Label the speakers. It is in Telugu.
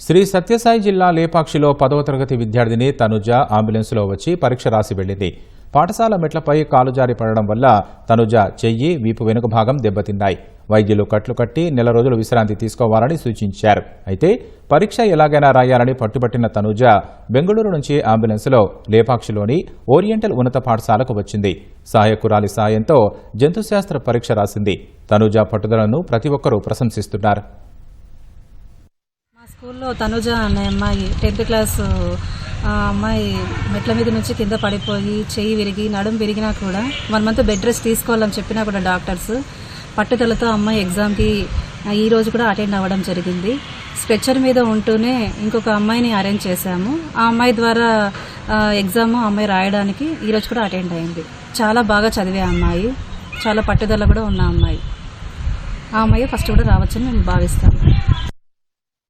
Speaker 1: శ్రీ సత్యసాయి జిల్లా లేపాక్షిలో పదవ తరగతి విద్యార్థిని తనుజ అంబులెన్స్లో వచ్చి పరీక్ష రాసి వెళ్ళింది. పాఠశాల మెట్లపై కాలు జారి పడడం వల్ల తనుజ చెయ్యి వీపు వెనుక భాగం దెబ్బతిన్నాయి. వైద్యులు కట్లు కట్టి నెల రోజులు విశ్రాంతి తీసుకోవాలని సూచించారు. అయితే పరీక్ష ఎలాగైనా రాయాలని పట్టుబట్టిన తనుజ బెంగళూరు నుంచి అంబులెన్స్లో లేపాక్షిలోని ఓరియంటల్ ఉన్నత పాఠశాలకు వచ్చింది. సహాయకురాలి సాయంతో జంతుశాస్త్ర పరీక్ష రాసింది. తనుజ పట్టుదలను ప్రతి ఒక్కరూ ప్రశంసిస్తున్నారు.
Speaker 2: స్కూల్లో తనుజ అనే అమ్మాయి టెన్త్ క్లాస్ ఆ అమ్మాయి మెట్ల మీద నుంచి కింద పడిపోయి చెయ్యి విరిగి నడుం విరిగినా కూడా వన్ మంత్ బెడ్ రెస్ట్ తీసుకోవాలని చెప్పినా కూడా డాక్టర్స్ పట్టుదలతో అమ్మాయి ఎగ్జామ్కి ఈ రోజు కూడా అటెండ్ అవ్వడం జరిగింది. స్ట్రెచ్చర్ మీద ఉంటూనే ఇంకొక అమ్మాయిని అరేంజ్ చేశాము. ఆ అమ్మాయి ద్వారా ఎగ్జామ్ ఆ అమ్మాయి రాయడానికి ఈ రోజు కూడా అటెండ్ అయింది. చాలా బాగా చదివే అమ్మాయి. చాలా పట్టుదల కూడా ఉన్న అమ్మాయి. ఆ అమ్మాయి ఫస్ట్ కూడా రావచ్చని మేము భావిస్తాము.